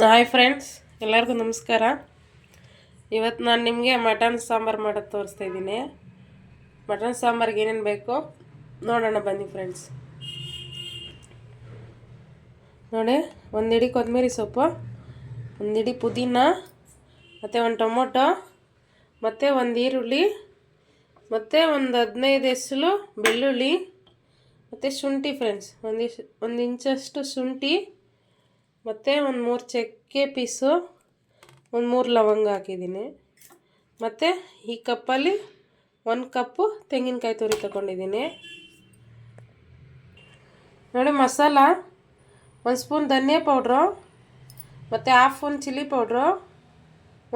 Hi friends ಎಲ್ಲರಿಗೂ ನಮಸ್ಕಾರ. ಇವತ್ತು ನಾನು ನಿಮಗೆ ಮಟನ್ ಸಾಂಬಾರು ಮಾಡೋದು ತೋರಿಸ್ತಾ ಇದ್ದೀನಿ. ಮಟನ್ ಸಾಂಬಾರಿಗೆ ಏನೇನು ಬೇಕು ನೋಡೋಣ ಬನ್ನಿ ಫ್ರೆಂಡ್ಸ್ ನೋಡಿ, ಒಂದು ಹಿಡಿ ಕೊತ್ತಂಬರಿ ಸೊಪ್ಪು, ಒಂದು ಹಿಡಿ ಪುದೀನ, ಮತ್ತು ಒಂದು ಟೊಮೊಟೊ, ಮತ್ತು ಒಂದು ಈರುಳ್ಳಿ, ಮತ್ತು ಒಂದು ಹದಿನೈದು ಹೆಸಲು ಬೆಳ್ಳುಳ್ಳಿ, ಮತ್ತು ಶುಂಠಿ ಫ್ರೆಂಡ್ಸ್ ಒಂದು ಒಂದು ಇಂಚಷ್ಟು ಶುಂಠಿ ಮತ್ತು ಒಂದು ಮೂರು ಚಕ್ಕೆ ಪೀಸು, ಒಂದು ಮೂರು ಲವಂಗ ಹಾಕಿದ್ದೀನಿ. ಮತ್ತು ಈ ಕಪ್ಪಲ್ಲಿ ಒಂದು ಕಪ್ಪು ತೆಂಗಿನಕಾಯಿ ತುರಿ ತಗೊಂಡಿದ್ದೀನಿ. ನೋಡಿ ಮಸಾಲ, ಒಂದು ಸ್ಪೂನ್ ಧನಿಯಾ ಪೌಡ್ರು, ಮತ್ತು ಹಾಫ್ ಸ್ಪೂನ್ ಚಿಲ್ಲಿ ಪೌಡ್ರು,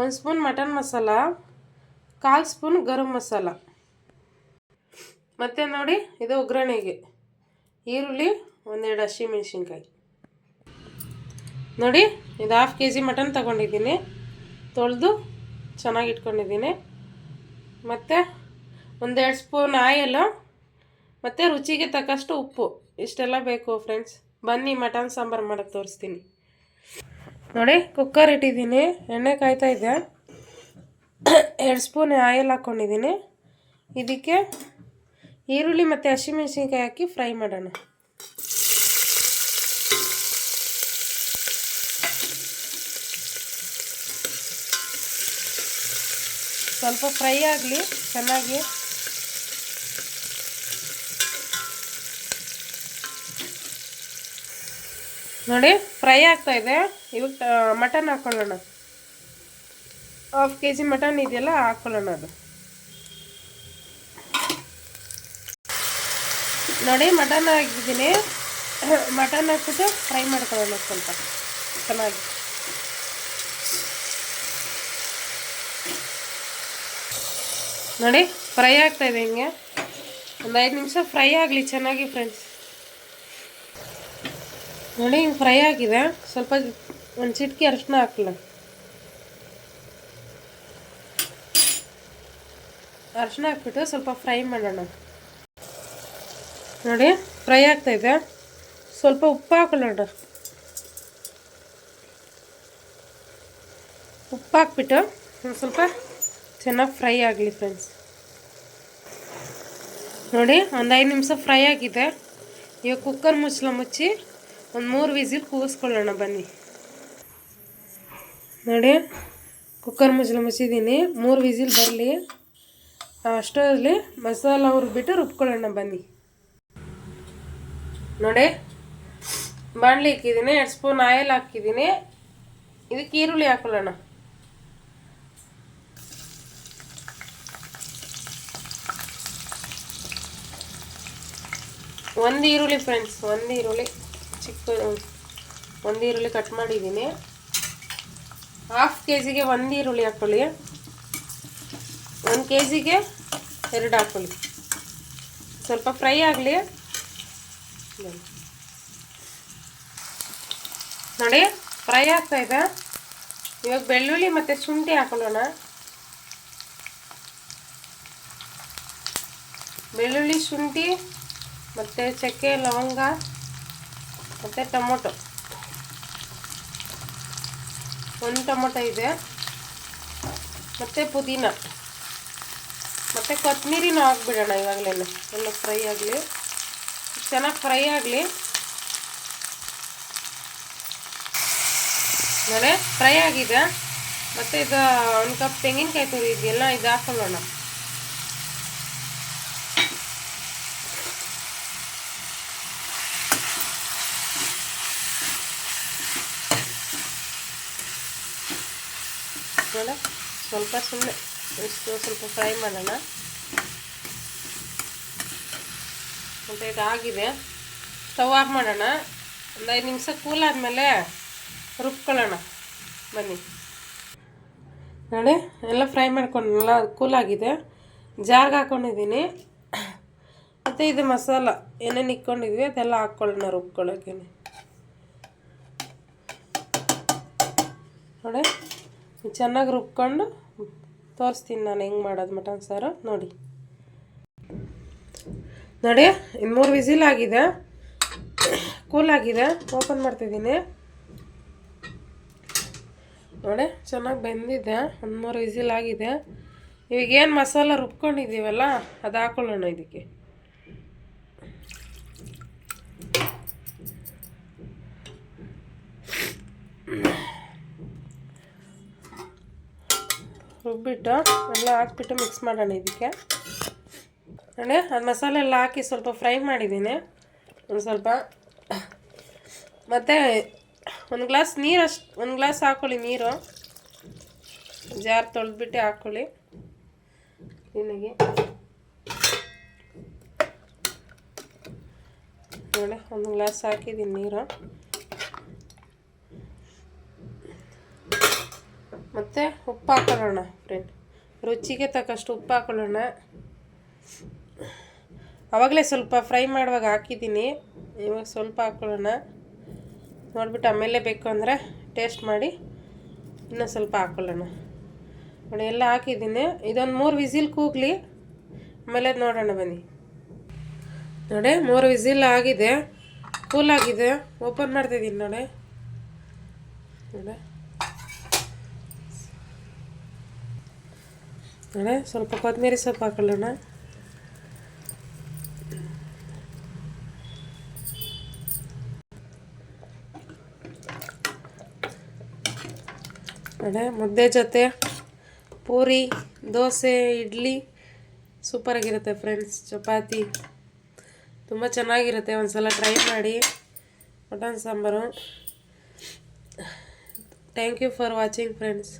ಒಂದು ಸ್ಪೂನ್ ಮಟನ್ ಮಸಾಲ, ಕಾಲು ಸ್ಪೂನ್ ಗರಂ ಮಸಾಲ. ಮತ್ತು ನೋಡಿ ಇದು ಒಗ್ಗರಣೆಗೆ, ಈರುಳ್ಳಿ, ಒಂದೆರಡು ಹಸಿಮೆಣ್ಸಿನ್ಕಾಯಿ. ನೋಡಿ, ಇದು ಹಾಫ್ ಕೆ ಜಿ ಮಟನ್ ತಗೊಂಡಿದ್ದೀನಿ. ತೊಳೆದು ಚೆನ್ನಾಗಿ ಇಟ್ಕೊಂಡಿದ್ದೀನಿ. ಮತ್ತು ಒಂದೆರಡು ಸ್ಪೂನ್ ಆಯಲು, ಮತ್ತು ರುಚಿಗೆ ತಕ್ಕಷ್ಟು ಉಪ್ಪು. ಇಷ್ಟೆಲ್ಲ ಬೇಕು ಫ್ರೆಂಡ್ಸ್ ಬನ್ನಿ ಮಟನ್ ಸಾಂಬಾರು ಮಾಡೋಕ್ಕೆ ತೋರಿಸ್ತೀನಿ. ನೋಡಿ ಕುಕ್ಕರ್ ಇಟ್ಟಿದ್ದೀನಿ. ಎಣ್ಣೆ ಕಾಯ್ತಾ ಇದೆ ಎರಡು ಸ್ಪೂನ್ ಆಯಿಲ್ ಹಾಕ್ಕೊಂಡಿದ್ದೀನಿ ಇದಕ್ಕೆ ಈರುಳ್ಳಿ ಮತ್ತು ಹಸಿಮೆಣ್ಸಿನ್ಕಾಯಿ ಹಾಕಿ ಫ್ರೈ ಮಾಡೋಣ. ಸ್ವಲ್ಪ ಫ್ರೈ ಆಗಲಿ, ಚೆನ್ನಾಗಿ. ನೋಡಿ, ಫ್ರೈ ಆಗ್ತಾ ಇದೆ. ಇವಾಗ ಮಟನ್ ಹಾಕ್ಕೊಳ್ಳೋಣ ಹಾಫ್ ಕೆ ಜಿ ಮಟನ್ ಇದೆಯಲ್ಲ ಹಾಕ್ಕೊಳ್ಳೋಣ ಅದು. ನೋಡಿ, ಮಟನ್ ಹಾಕಿದ್ದೀನಿ. ಮಟನ್ ಹಾಕ್ಬಿಟ್ಟು ಫ್ರೈ ಮಾಡ್ಕೊಳ್ಳೋಣ ಸ್ವಲ್ಪ. ಚೆನ್ನಾಗಿ. ನೋಡಿ ಫ್ರೈ ಆಗ್ತಾ ಇದೆ ಹಿಂಗೆ. ಒಂದು ಐದು ನಿಮಿಷ ಫ್ರೈ ಆಗಲಿ, ಚೆನ್ನಾಗಿ ಫ್ರೆಂಡ್ಸ್ ನೋಡಿ, ಹಿಂಗೆ ಫ್ರೈ ಆಗಿದೆ. ಸ್ವಲ್ಪ ಒಂದು ಚಿಟಕಿ ಅರಿಶಿನ ಹಾಕಲ್ಲ ಅರಿಶಿನ ಹಾಕ್ಬಿಟ್ಟು ಸ್ವಲ್ಪ ಫ್ರೈ ಮಾಡೋಣ. ನೋಡಿ ಫ್ರೈ ಆಗ್ತಾ ಇದೆ. ಸ್ವಲ್ಪ ಉಪ್ಪು ಹಾಕೊಳ್ಳೋಣ ಉಪ್ಪು ಹಾಕ್ಬಿಟ್ಟು ಸ್ವಲ್ಪ ಚೆನ್ನಾಗಿ ಫ್ರೈ ಆಗಲಿ ಫ್ರೆಂಡ್ಸ್ ನೋಡಿ, ಒಂದು ಐದು ನಿಮಿಷ ಫ್ರೈ ಆಗಿದೆ. ಇವಾಗ ಕುಕ್ಕರ್ ಮುಚ್ಚಲ ಮುಚ್ಚಿ ಒಂದು ಮೂರು ವಿಸಿಲ್ ಕೂಗಿಸ್ಕೊಳ್ಳೋಣ, ಬನ್ನಿ. ನೋಡಿ ಕುಕ್ಕರ್ ಮುಚ್ಚಲ ಮುಚ್ಚಿದ್ದೀನಿ. ಮೂರು ವಿಸಿಲ್ ಬರಲಿ. ಅಷ್ಟರಲ್ಲಿ ಮಸಾಲ ಹುರ್ಬಿಟ್ಟು ರುಬ್ಕೊಳ್ಳೋಣ, ಬನ್ನಿ. ನೋಡಿ, ಬಾಣಲಿ ಇಕ್ಕಿದ್ದೀನಿ, ಎರಡು ಸ್ಪೂನ್ ಆಯಿಲ್ ಹಾಕಿದ್ದೀನಿ. ಇದಕ್ಕೆ ಈರುಳ್ಳಿ ಹಾಕೊಳ್ಳೋಣ. ಒಂದು ಈರುಳ್ಳಿ ಫ್ರೆಂಡ್ಸ್ ಒಂದು ಈರುಳ್ಳಿ ಚಿಕ್ಕ, ಒಂದು ಈರುಳ್ಳಿ ಕಟ್ ಮಾಡಿದ್ದೀನಿ. ಹಾಫ್ ಕೆ ಜಿಗೆ ಒಂದು ಈರುಳ್ಳಿ ಹಾಕ್ಕೊಳ್ಳಿ ಒಂದು ಕೆ ಜಿಗೆ ಎರಡು ಹಾಕ್ಕೊಳ್ಳಿ ಸ್ವಲ್ಪ ಫ್ರೈ ಆಗಲಿ. ನೋಡಿ ಫ್ರೈ ಆಗ್ತಾ ಇದೆ. ಇವಾಗ ಬೆಳ್ಳುಳ್ಳಿ ಮತ್ತು ಶುಂಠಿ ಹಾಕೊಳ್ಳೋಣ. ಬೆಳ್ಳುಳ್ಳಿ, ಶುಂಠಿ ಮತ್ತು ಚಕ್ಕೆ, ಲವಂಗ, ಮತ್ತು ಟೊಮೊಟೊ. ಒಂದು ಟೊಮೊಟೊ ಇದೆ. ಮತ್ತು ಪುದೀನ. ಮತ್ತು ಕೊತ್ತಂಬರಿನೂ ಹಾಕ್ಬಿಡೋಣ ಇವಾಗಲೇ ಎಲ್ಲ ಫ್ರೈ ಆಗಲಿ. ಚೆನ್ನಾಗಿ ಫ್ರೈ ಆಗಲಿ. ನೋಡಿ, ಫ್ರೈ ಆಗಿದೆ. ಮತ್ತು ಇದು ಒಂದು ಕಪ್ ತೆಂಗಿನಕಾಯಿ ತುರಿ ಇದೆಯಲ್ಲ, ಇದು ಹಾಕೊಳ್ಳೋಣ. ನೋಡ ಸ್ವಲ್ಪ ಸುಮ್ಮನೆ ಇಷ್ಟು ಸ್ವಲ್ಪ ಫ್ರೈ ಮಾಡೋಣ. ಮತ್ತು ಇದು ಆಗಿದೆ. ಸ್ಟವ್ ಆಫ್ ಮಾಡೋಣ. ಒಂದು ಐದು ನಿಮಿಷ ಕೂಲ್ ಆದಮೇಲೆ ರುಬ್ಕೊಳ್ಳೋಣ. ಬನ್ನಿ. ನೋಡಿ, ಎಲ್ಲ ಫ್ರೈ ಮಾಡ್ಕೊಂಡಲ್ಲ ಕೂಲ್ ಆಗಿದೆ. ಜಾರ್ಗೆ ಹಾಕ್ಕೊಂಡಿದ್ದೀನಿ ಮತ್ತು ಇದು ಮಸಾಲ, ಏನೇನು ಇಕ್ಕೊಂಡಿದ್ವಿ ಅದೆಲ್ಲ ಹಾಕ್ಕೊಳ್ಳೋಣ ರುಬ್ಕೊಳ್ಳೋಕೆ ನೋಡಿ. ಚೆನ್ನಾಗಿ ರುಬ್ಕೊಂಡು ತೋರಿಸ್ತೀನಿ ನಾನು ಹೆಂಗೆ ಮಾಡೋದು ಮಟನ್ ಸಾರು. ನೋಡಿ. ನೋಡಿ ಇನ್ನು ಮೂರು ವಿಸಿಲ್ ಆಗಿದೆ. ಕೂಲ್ ಆಗಿದೆ. ಓಪನ್ ಮಾಡ್ತಿದ್ದೀನಿ. ನೋಡಿ, ಚೆನ್ನಾಗಿ ಬೆಂದಿದೆ. ಒಂದು ಮೂರು ವಿಸಿಲ್ ಆಗಿದೆ. ಇವಾಗ ಏನು ಮಸಾಲ ರುಬ್ಕೊಂಡಿದ್ದೀವಲ್ಲ, ಅದು ಹಾಕೊಳ್ಳೋಣ ಇದಕ್ಕೆ. ರುಬ್ಬಿಟ್ಟು ಎಲ್ಲ ಹಾಕ್ಬಿಟ್ಟು ಮಿಕ್ಸ್ ಮಾಡೋಣ ಇದಕ್ಕೆ. ಅಣ್ಣ, ಅದು ಮಸಾಲೆ ಎಲ್ಲ ಹಾಕಿ ಸ್ವಲ್ಪ ಫ್ರೈ ಮಾಡಿದ್ದೀನಿ. ಒಂದು ಸ್ವಲ್ಪ. ಮತ್ತು ಒಂದು ಗ್ಲಾಸ್ ನೀರು ಅಷ್ಟು, ಒಂದು ಗ್ಲಾಸ್ ಹಾಕ್ಕೊಳ್ಳಿ ನೀರು. ಜಾರ್ ತೊಳೆದ್ಬಿಟ್ಟು ಹಾಕ್ಕೊಳ್ಳಿ ನಿನಗೆ. ನೋಡಿ, ಒಂದು ಗ್ಲಾಸ್ ಹಾಕಿದ್ದೀನಿ ನೀರು. ಮತ್ತು ಉಪ್ಪು ಹಾಕೊಳ್ಳೋಣ ಫ್ರೆಂಡ್ ರುಚಿಗೆ ತಕ್ಕಷ್ಟು ಉಪ್ಪು ಹಾಕೊಳ್ಳೋಣ. ಆವಾಗಲೇ ಸ್ವಲ್ಪ ಫ್ರೈ ಮಾಡುವಾಗ ಹಾಕಿದ್ದೀನಿ. ಇವಾಗ ಸ್ವಲ್ಪ ಹಾಕೊಳ್ಳೋಣ. ನೋಡಿಬಿಟ್ಟು ಆಮೇಲೆ ಬೇಕು ಅಂದರೆ ಟೇಸ್ಟ್ ಮಾಡಿ ಇನ್ನೂ ಸ್ವಲ್ಪ ಹಾಕೊಳ್ಳೋಣ. ನೋಡಿ, ಎಲ್ಲ ಹಾಕಿದ್ದೀನಿ. ಇದೊಂದು ಮೂರು ವಿಸಿಲ್ ಕೂಗಲಿ. ಆಮೇಲೆ ನೋಡೋಣ ಬನ್ನಿ. ನೋಡಿ, ಮೂರು ವಿಸಿಲ್ ಆಗಿದೆ. ಕೂಲ್ ಆಗಿದೆ. ಓಪನ್ ಮಾಡ್ತಿದ್ದೀನಿ ನೋಡಿ. ನೋಡಿ. ನೋಡಿ ಸ್ವಲ್ಪ ಕೊತ್ತಂಬರಿ ಸೊಪ್ಪು ಹಾಕೊಳ್ಳೋಣ. ಅಣ್ಣ ಮುದ್ದೆ ಜೊತೆ ಪೂರಿ, ದೋಸೆ, ಇಡ್ಲಿ ಸೂಪರಾಗಿರುತ್ತೆ ಫ್ರೆಂಡ್ಸ್ ಚಪಾತಿ ತುಂಬ ಚೆನ್ನಾಗಿರುತ್ತೆ. ಒಂದು ಸಲ ಟ್ರೈ ಮಾಡಿ. Mutton sambar. Thank you for watching friends